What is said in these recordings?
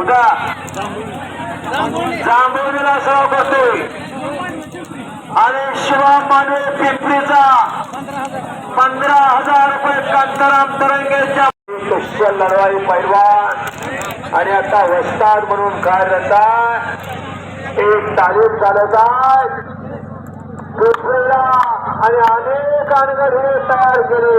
कुठा जांभवलीला सराव करतोय. आणि शिवा माने पिंपरीचा पंधरा हजार रुपये कांताराम तरंगेच्या कुशल लढवाई पैलवान. आणि आता वस्ताद म्हणून काय एक तालीम चालत आहे. पिंपरीला आणि अनेक अनगड हे तयार केले.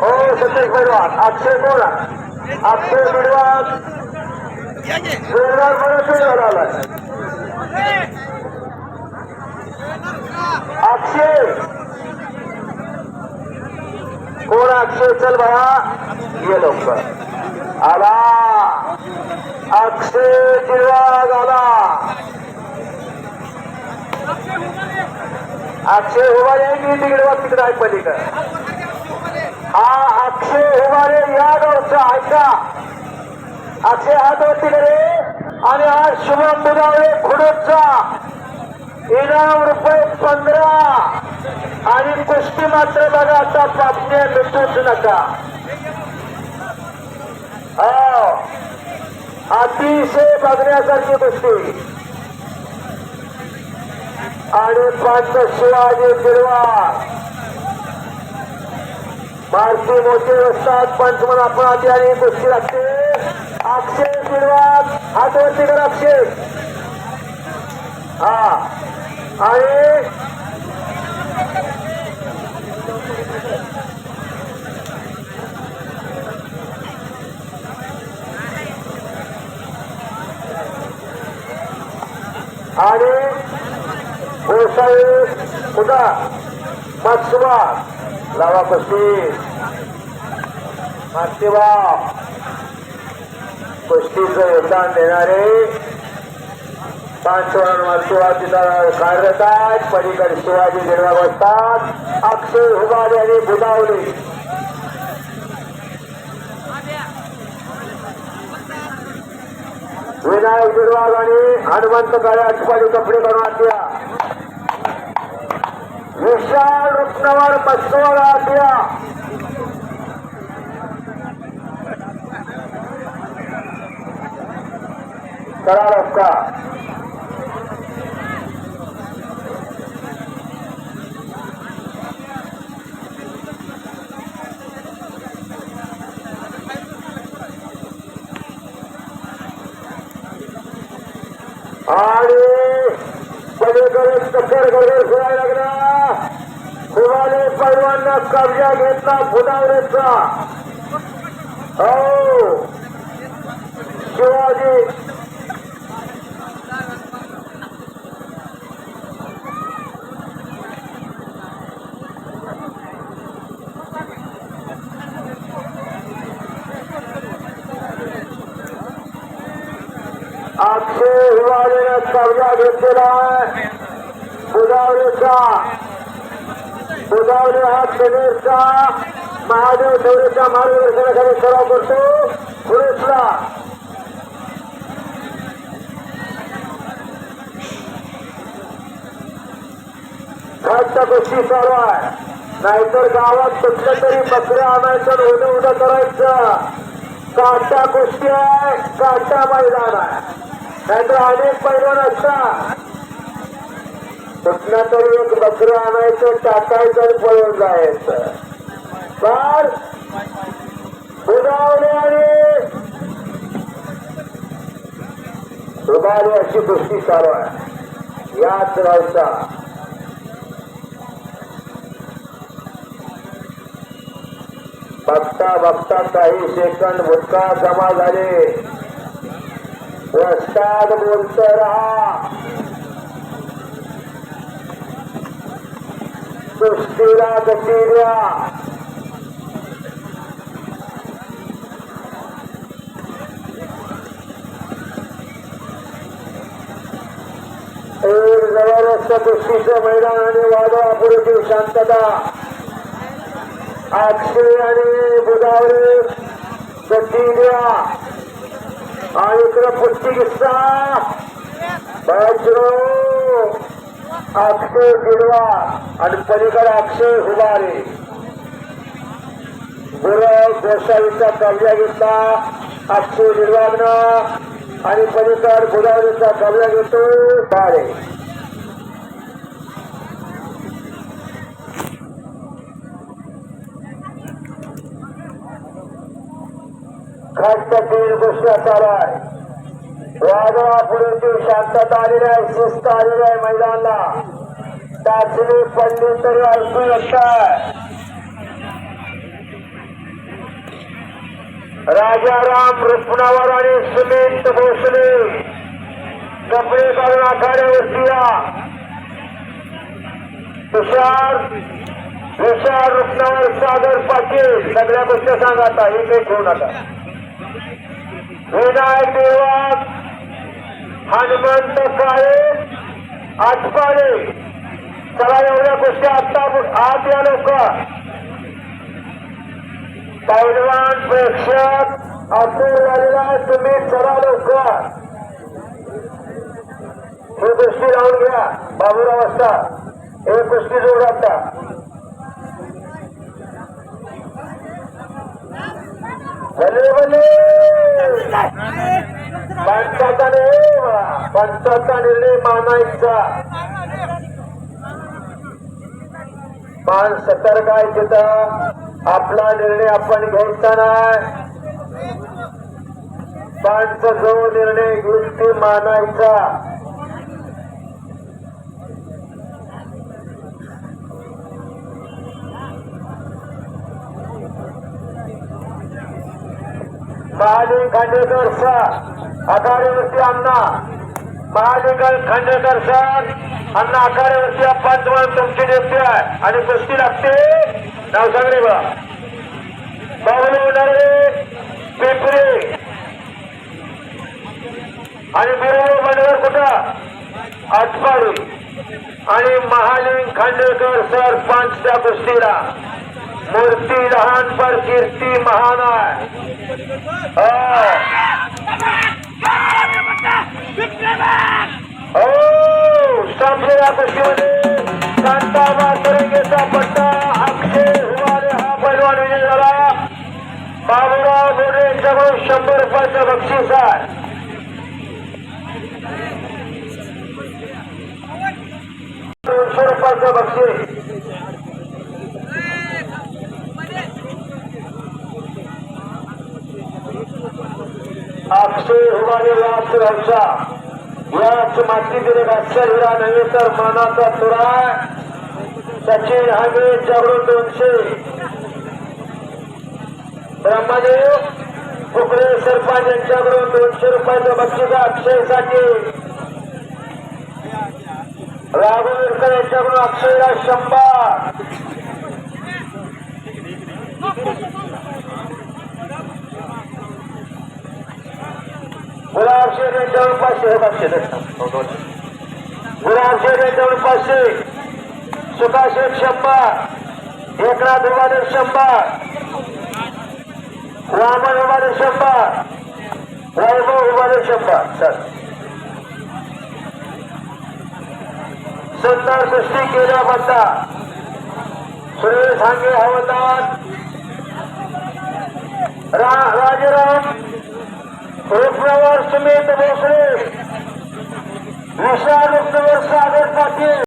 हो सतीश पहलवान अक्षय बोला अक्षय बिडवा जोरदार परत आलाय अक्षय कोण अक्षय चल बाळा ये लवकर आला अक्षय जिरवाग आला अक्षय उभारे की तिकडे वा तिकडे आहे पलीकडे हा अक्षय होणारे या गावचा ऐका अक्षय हात वरती आणि हा शुभम बुधावळे खुडूचा इनाम रुपये पंधरा. आणि कुस्ती मात्र बघा आता पापण्या भेटूच नका. हो. अतिशय बघण्यासारखी कुस्ती. आणि पाच शिवाजी गिरवा भारतीय मोठे असतात पंच म्हणून आपण आधी आणि कुस्ती लागते अक्षय सुरुवात हातवरती कर अक्षय. हा. आणि आणि गोसाई कुठा? मागसुबा लावा कुस्ती मागसेवा कुस्तीचं योगदान देणारे पाच मागसेवा तिथं कार्यरत आहेत पलीकडे शिवाजी गिरवा बसतात अक्षय हुबाले आणि बुधावले. विनायक गिरवाग आणि हनुमंत काळे आठवाडी कपडे बनवा द्या विशाल रुक्नवर करार द्या आणि पलीकडे चक्कर गडबड फिरायला शिवाने सर्वांना कब्जा घेतला फुटावरेचा हो. शिवाजी. अक्षय हिवाळीनं कब्जा घेतलेला आहे. बुधावलेचा गोदावरी हा गणेशचा महादेव ठेवरेच्या मार्गदर्शनाखाली सराव करतो. सुरेशला घाटच्या गोष्टी चालू आहे. नाहीतर गावात कुठलं तरी बकऱ्या आणायचं होणं उद्या उद्या करायचं. काटा गोष्टी आहे काटा मैदान आहे. नाहीतर अनेक पैलवान असतात. कुठल्या तरी एक बकरं आणायचं टाकायचं पळून जायचं. पण बुधावले आणि उभारी अशी गोष्टी चालू आहे. याच रावचा बघता बघता काही सेकंद भुतका जमा झाले. रस्त्यात बोलत राहा. गती द्या गती द्या जबरदस्त कुस्तीचं मैदान आणि वादळापुरीतील शांतता आक्षे आणि बुधावरी गती आणि इकडं कुस्ती किस्सा अक्षय गिरवा आणि पलीकडे अक्षय हुबारे गुरव गोसावीचा कब्जा घेतला अक्षय निर्वागनं आणि पलीकड गुरावरीचा कब्जा घेतो बारे खास तीन गोष्टी चालू आहे शांतता आलेली आहे शिस्त आलेली आहे मैदानला. चाचणी पडली तरी ऐकू येतात राजाराम रुपणावर आणि सुमित भोसले. कपडे काढून आखाड्यावरती या तुषार तुषार रुपणावर सागर पाटील. सगळ्या गोष्टी सांगा आता हे काही ठेवू नका विनायक देवात हनुमंत काळे आटपाडे चला एवढ्या गोष्टी आता आत या लोक पैलवान प्रेक्षक असून झालेला तुम्ही चला लोक ही गोष्टी लावून घ्या बाबूराव असता हे गोष्टी जोड आता. भले भले. पंचाचा निर्णय पंचाचा निर्णय मानायचा मान सतर्क आहे तिथं आपला निर्णय आपण घ्यायचा नाही पंच जो निर्णय घेईल ते मानायचा. महालिंग खांडेकर सर आघाडीवरती अण्णा. महालिंग खांडेकर सर अण्णा आघाडीवरती पंच म्हणून तुमची नेते आहे. आणि कुस्ती लागते. नाव सांगले बा. बाबुल नरे पिंपरे. आणि बरोबर मंडळ कुठं? आटपाडी. आणि महालिंग खांडेकर सर पंचच्या कुस्तीला. मूर्ती लहान पर कीर्ति महान आहे. हो. हो संपलेल्या कुस्तीमध्ये कांताबा पट्टा अक्षय हुवारे हा पैलवान विजय झाला. बाबूराव बोडे यांच्याकडून शंभर रुपयाचं बक्षीस आहे दोनशे रुपयाचं बक्षीस अक्षय हुमाने लाच रक्षा याच मातीतील अक्षर हिरा नव्हे तर मानाचा तुरा. सचिन हागे जवळून दोनशे. ब्रह्मदेव कुकडे सरपंच यांच्याकडून दोनशे रुपयाचं बक्षीस अक्षयसाठी. राघवेरकर यांच्याकडून अक्षयला शंभर. गुलाब शेठ यांच्याकडून पाचशे हे पाचशे गुलाब शेठ यांच्याकडून पाचशे सुखाशेठ शंभर. एकनाथ उभारे शंभर. रामन उभारे शंभर. वैभव उभारे शंभर. चल. सुंदर कुस्ती केल्याबद्दल सुरेश हांगे हवालदार. रा उपनगर समेत बसरे विशाल उपनगर सागर पाटिल